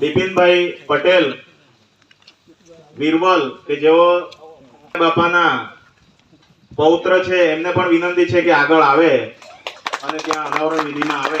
બિપિનભાઈ પટેલ બિરબલ કે જેઓ બાપાના પૌત્ર છે, એમને પણ વિનંતી છે કે આગળ આવે અને ત્યાં અનાવરણ વિધિમાં આવે.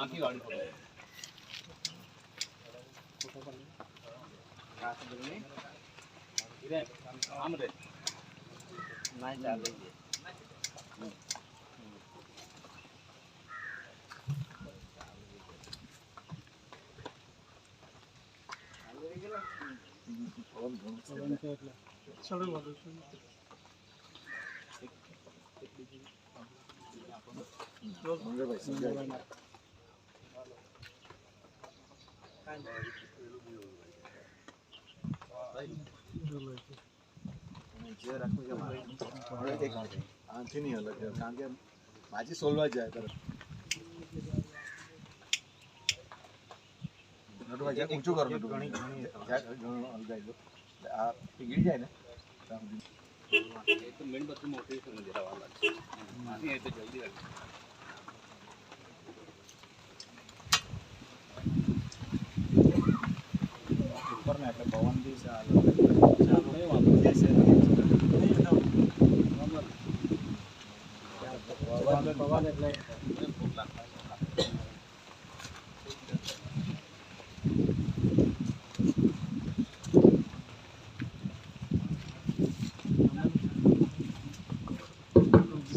বাকি গাড়ি পড়ে આથી નહીં અલગ કારણ કે માજી સોલવા જાય તરફ ઊંચું કરો. જરાક ઘણું હલગાઈ દો. આ પીગળી જાય ને ત્યાં સુધી.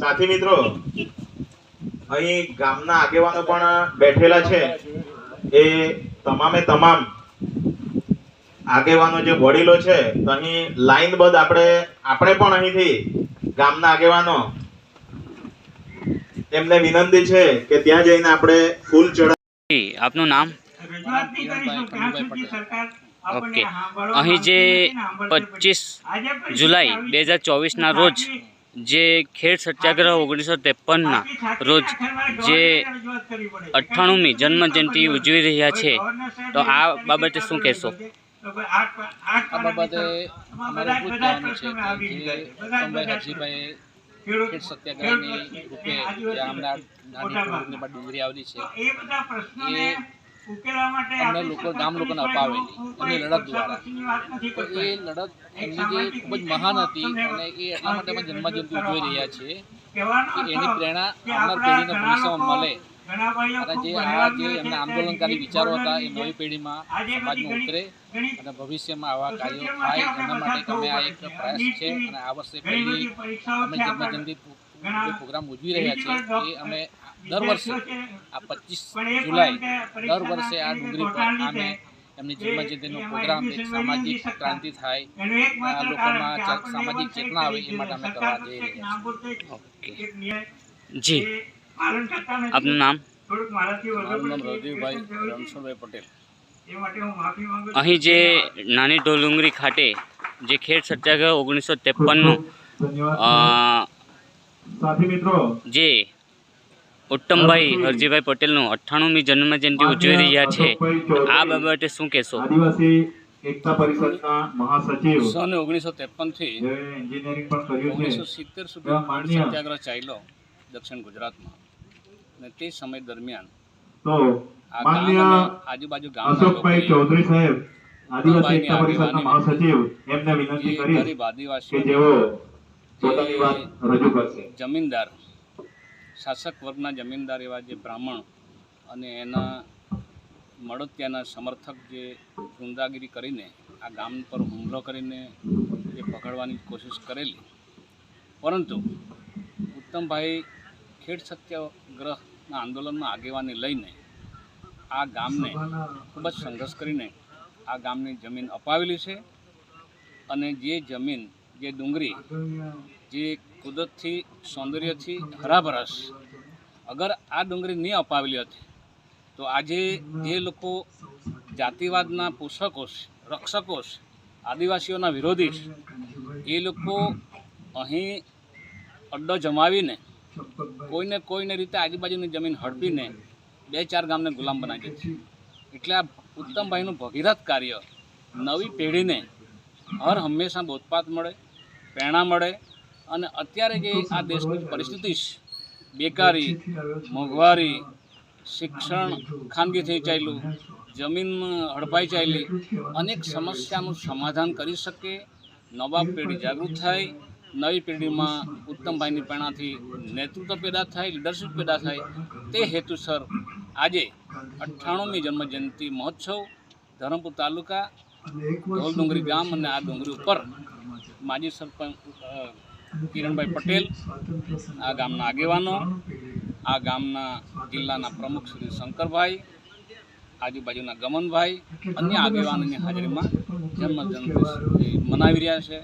સાથી મિત્રો અહીં ગામના આગેવાનો પણ બેઠેલા છે. એ તમામે તમામ આગેવાનો જે વડીલો છે તો અહીં લાઈનબદ્ધ આપણે આપણે પણ અહીંથી ગામના આગેવાનો એમને વિનંતી છે કે ત્યાં જઈને આપણે ફૂલ ચડાવી આપનું નામ? ઓકે. અહીં જે પચીસ જુલાઈ બે હજાર ચોવીસના રોજ જે ખેડ સત્યાગ્રહ ઓગણીસો ત્રેપનના રોજ જે અઠ્ઠાણુંમી જન્મજયંતિ ઉજવી રહ્યા છે તો આ બાબતે શું કહેશો? આ બાબતે અમારે જ છે કે ઉત્તમભાઈ હરજીભાઈ ખેડ સત્યાગ્રહની રૂપે જે હમણાં નાની બાદ ડુંગળી આવેલી છે. એ અમને લોકો ગામ લોકોને અપાવેલી. એમની લડત દ્વારા. તો એ લડત એમની જે ખૂબ જ મહાન હતી અને એ એટલા માટે અમે જન્મજયંતિ ઉજવી રહ્યા છીએ કે એની પ્રેરણા આવનાર પેઢીને ભવિષ્યમાં મળે. અને જે આ જે એમના આંદોલનકારી વિચારો હતા એ નવી પેઢીમાં સમાજમાં ઉતરે અને ભવિષ્યમાં આવા કાર્યો થાય એના માટે અમે આ એક પ્રયાસ છે અને આ વર્ષે પહેલી અમે જન્મજયંતિ જે પ્રોગ્રામ ઉજવી રહ્યા છીએ એ અમે દર વર્ષે આ પચીસ જુલાઈ દર વર્ષે આ ડુંગળી પર અમે એમની જન્મજયંતિનો પ્રોગ્રામ એક સામાજિક ક્રાંતિ થાય. આ લોકોમાં સામાજિક ચેતના આવે એ માટે અમે કરવા જઈ રહ્યા છીએ. જી આપનું નામ? અહીં જે નાની ઢોલુંગરી ખાતે જે ખેડ સત્યાગ્રહ ઓગણીસો ત્રેપનનું જે ઉત્તમભાઈ હરજીભાઈ પટેલનું અઠ્ઠાણુંમી જન્મજયંતિ ઉજવી રહ્યા છે. આ બાબતે શું કહેશો? એકતા પરિષદના મહાસચિવ સન ઓગણીસો ત્રેપનથી એન્જિનિયરિંગ પણ કર્યું ઓગણીસો સિત્તેર સુધી સત્યાગ્રહ ચાલ્યો દક્ષિણ ગુજરાતમાં. અને તે સમય દરમિયાન આજુબાજુ ગામના અશોકભાઈ ચૌધરી સાહેબ આદિવાસી એકતા પરિષદના મહાસચિવ એમને વિનંતી કરી ગરીબ કે જેઓ પોતાની વાત રજૂ કરશે. જમીનદાર શાસક વર્ગના જમીનદાર એવા જે બ્રાહ્મણ અને એના મળતિયાના સમર્થક જે ગુંદાગીરી કરીને આ ગામ પર હુમલો કરીને જે પકડવાની કોશિશ કરેલી. પરંતુ ઉત્તમભાઈ ખેડ સત્યાગ્રહના આંદોલનમાં આગેવાની લઈને આ ગામને ખૂબ જ સંઘર્ષ કરીને આ ગામની જમીન અપાવેલી છે અને જે જમીન, જે ડુંગળી જે કુદરતથી, સૌંદર્યથી હરાભરસ અગર આ ડુંગળી નહીં અપાવેલી હતી, તો આજે જે લોકો જાતિવાદના પોષકો છે, રક્ષકો છે, આદિવાસીઓના વિરોધી છે, એ લોકો અહીં અડ્ડો જમાવીને કોઈને કોઈને રીતે આજુબાજુની જમીન હડપીને બે ચાર ગામને ગુલામ બનાવી છે એટલે આ ઉત્તમભાઈનું ભગીરથ કાર્ય નવી પેઢીને હર હંમેશા બોધપાત મળે, પ્રેરણા મળે અને અત્યારે જે આ દેશની પરિસ્થિતિ બેકારી, મોંઘવારી, શિક્ષણ ખાનગી થઈ ચાલ્યું, જમીન હડપાઈ ચાલી, અનેક સમસ્યાનું સમાધાન કરી શકે, નવા પેઢી જાગૃત થાય નવી પેઢીમાં ઉત્તમભાઈની પ્રેરણાથી નેતૃત્વ પેદા થાય લીડરશીપ પેદા થાય, તે હેતુસર આજે અઠ્ઠાણુંમી જન્મજયંતિ મહોત્સવ ધરમપુર તાલુકા ધોલ ડુંગરી ગામ અને આ ડુંગરી ઉપર માજી સરપંચ કિરણભાઈ પટેલ, આ ગામના આગેવાનો, આ ગામના જિલ્લાના પ્રમુખ શ્રી શંકરભાઈ આજુબાજુના ગમનભાઈ અન્ય આગેવાનોની હાજરીમાં જન્મજયંતિ મનાવી રહ્યા છે.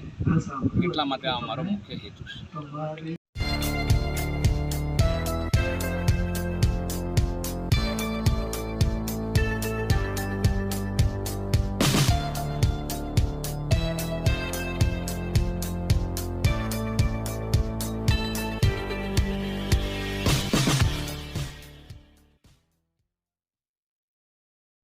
એટલા માટે આ અમારો મુખ્ય હેતુ છે.